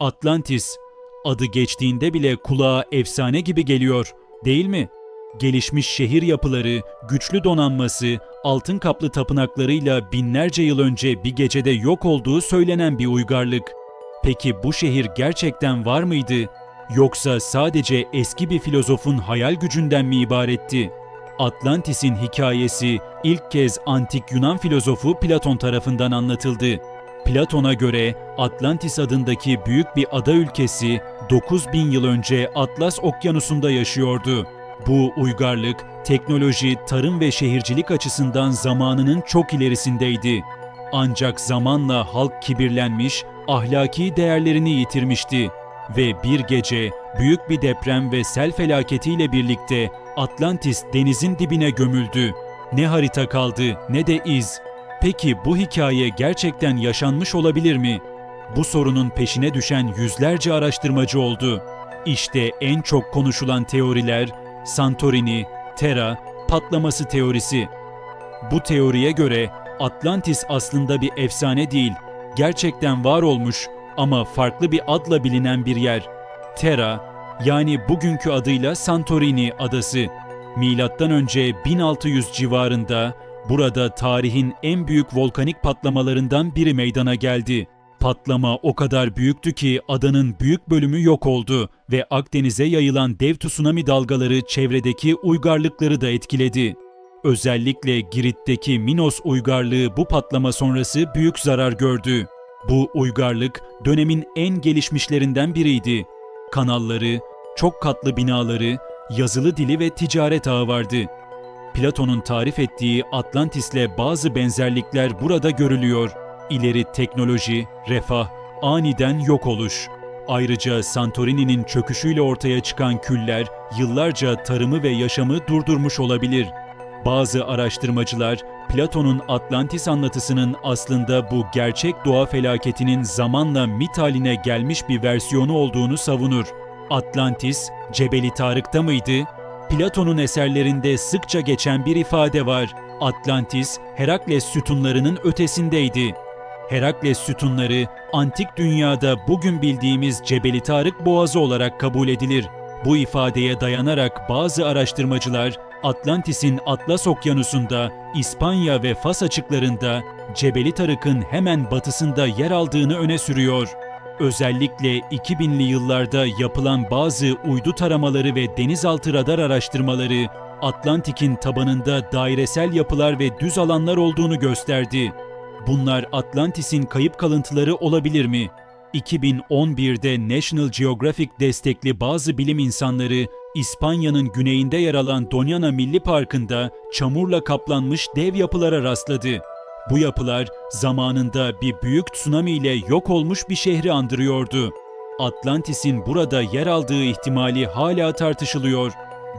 Atlantis. Adı geçtiğinde bile kulağa efsane gibi geliyor, değil mi? Gelişmiş şehir yapıları, güçlü donanması, altın kaplı tapınaklarıyla binlerce yıl önce bir gecede yok olduğu söylenen bir uygarlık. Peki bu şehir gerçekten var mıydı? Yoksa sadece eski bir filozofun hayal gücünden mi ibaretti? Atlantis'in hikayesi ilk kez antik Yunan filozofu Platon tarafından anlatıldı. Platon'a göre Atlantis adındaki büyük bir ada ülkesi 9000 yıl önce Atlas Okyanusu'nda yaşıyordu. Bu uygarlık, teknoloji, tarım ve şehircilik açısından zamanının çok ilerisindeydi. Ancak zamanla halk kibirlenmiş, ahlaki değerlerini yitirmişti ve bir gece büyük bir deprem ve sel felaketiyle birlikte Atlantis denizin dibine gömüldü. Ne harita kaldı ne de iz. Peki bu hikaye gerçekten yaşanmış olabilir mi? Bu sorunun peşine düşen yüzlerce araştırmacı oldu. İşte en çok konuşulan teoriler Santorini, Terra, patlaması teorisi. Bu teoriye göre Atlantis aslında bir efsane değil, gerçekten var olmuş ama farklı bir adla bilinen bir yer. Terra, yani bugünkü adıyla Santorini adası. Milattan önce 1600 civarında burada tarihin en büyük volkanik patlamalarından biri meydana geldi. Patlama o kadar büyüktü ki adanın büyük bölümü yok oldu ve Akdeniz'e yayılan dev tsunami dalgaları çevredeki uygarlıkları da etkiledi. Özellikle Girit'teki Minos uygarlığı bu patlama sonrası büyük zarar gördü. Bu uygarlık dönemin en gelişmişlerinden biriydi. Kanalları, çok katlı binaları, yazılı dili ve ticaret ağı vardı. Platon'un tarif ettiği Atlantis'le bazı benzerlikler burada görülüyor. İleri teknoloji, refah, aniden yok oluş. Ayrıca Santorini'nin çöküşüyle ortaya çıkan küller yıllarca tarımı ve yaşamı durdurmuş olabilir. Bazı araştırmacılar Platon'un Atlantis anlatısının aslında bu gerçek doğa felaketinin zamanla mit haline gelmiş bir versiyonu olduğunu savunur. Atlantis, Cebeli Tarık'ta mıydı? Platon'un eserlerinde sıkça geçen bir ifade var. Atlantis, Herakles sütunlarının ötesindeydi. Herakles sütunları, antik dünyada bugün bildiğimiz Cebeli Tarık Boğazı olarak kabul edilir. Bu ifadeye dayanarak bazı araştırmacılar Atlantis'in Atlas Okyanusu'nda, İspanya ve Fas açıklarında Cebeli Tarık'ın hemen batısında yer aldığını öne sürüyor. Özellikle 2000'li yıllarda yapılan bazı uydu taramaları ve denizaltı radar araştırmaları Atlantik'in tabanında dairesel yapılar ve düz alanlar olduğunu gösterdi. Bunlar Atlantis'in kayıp kalıntıları olabilir mi? 2011'de National Geographic destekli bazı bilim insanları İspanya'nın güneyinde yer alan Doñana Milli Parkı'nda çamurla kaplanmış dev yapılara rastladı. Bu yapılar zamanında bir büyük tsunami ile yok olmuş bir şehri andırıyordu. Atlantis'in burada yer aldığı ihtimali hala tartışılıyor.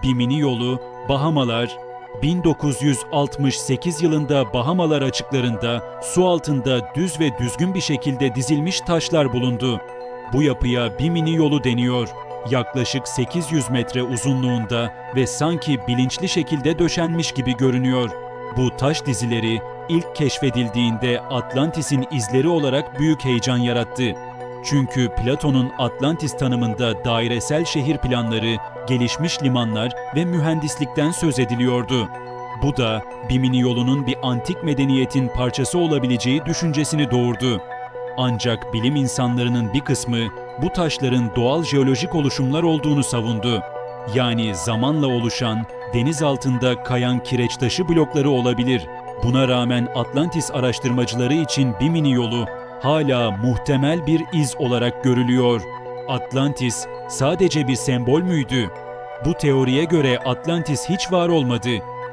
Bir mini yolu, Bahamalar, 1968 yılında Bahamalar açıklarında su altında düz ve düzgün bir şekilde dizilmiş taşlar bulundu. Bu yapıya bir mini yolu deniyor. Yaklaşık 800 metre uzunluğunda ve sanki bilinçli şekilde döşenmiş gibi görünüyor. Bu taş dizileri ilk keşfedildiğinde Atlantis'in izleri olarak büyük heyecan yarattı. Çünkü Platon'un Atlantis tanımında dairesel şehir planları, gelişmiş limanlar ve mühendislikten söz ediliyordu. Bu da Bimini yolunun bir antik medeniyetin parçası olabileceği düşüncesini doğurdu. Ancak bilim insanlarının bir kısmı bu taşların doğal jeolojik oluşumlar olduğunu savundu. Yani zamanla oluşan, deniz altında kayan kireç taşı blokları olabilir. Buna rağmen Atlantis araştırmacıları için Bimini yolu hala muhtemel bir iz olarak görülüyor. Atlantis sadece bir sembol müydü? Bu teoriye göre Atlantis hiç var olmadı.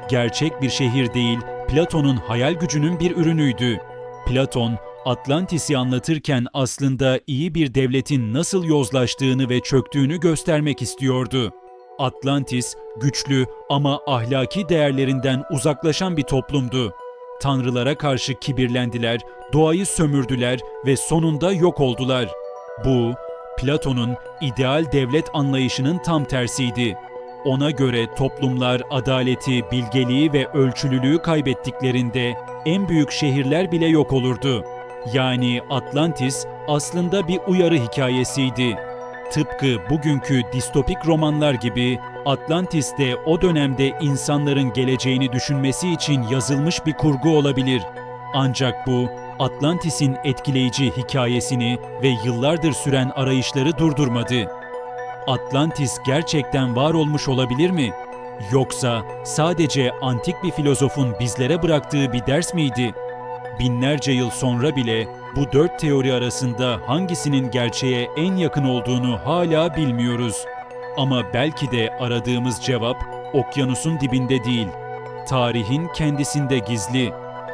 Gerçek bir şehir değil, Platon'un hayal gücünün bir ürünüydü. Platon, Atlantis'i anlatırken aslında iyi bir devletin nasıl yozlaştığını ve çöktüğünü göstermek istiyordu. Atlantis, güçlü ama ahlaki değerlerinden uzaklaşan bir toplumdu. Tanrılara karşı kibirlendiler, doğayı sömürdüler ve sonunda yok oldular. Bu, Platon'un ideal devlet anlayışının tam tersiydi. Ona göre toplumlar adaleti, bilgeliği ve ölçülülüğü kaybettiklerinde en büyük şehirler bile yok olurdu. Yani Atlantis aslında bir uyarı hikayesiydi. Tıpkı bugünkü distopik romanlar gibi Atlantis de o dönemde insanların geleceğini düşünmesi için yazılmış bir kurgu olabilir. Ancak bu Atlantis'in etkileyici hikayesini ve yıllardır süren arayışları durdurmadı. Atlantis gerçekten var olmuş olabilir mi? Yoksa sadece antik bir filozofun bizlere bıraktığı bir ders miydi? Binlerce yıl sonra bile bu dört teori arasında hangisinin gerçeğe en yakın olduğunu hala bilmiyoruz. Ama belki de aradığımız cevap okyanusun dibinde değil, tarihin kendisinde gizli.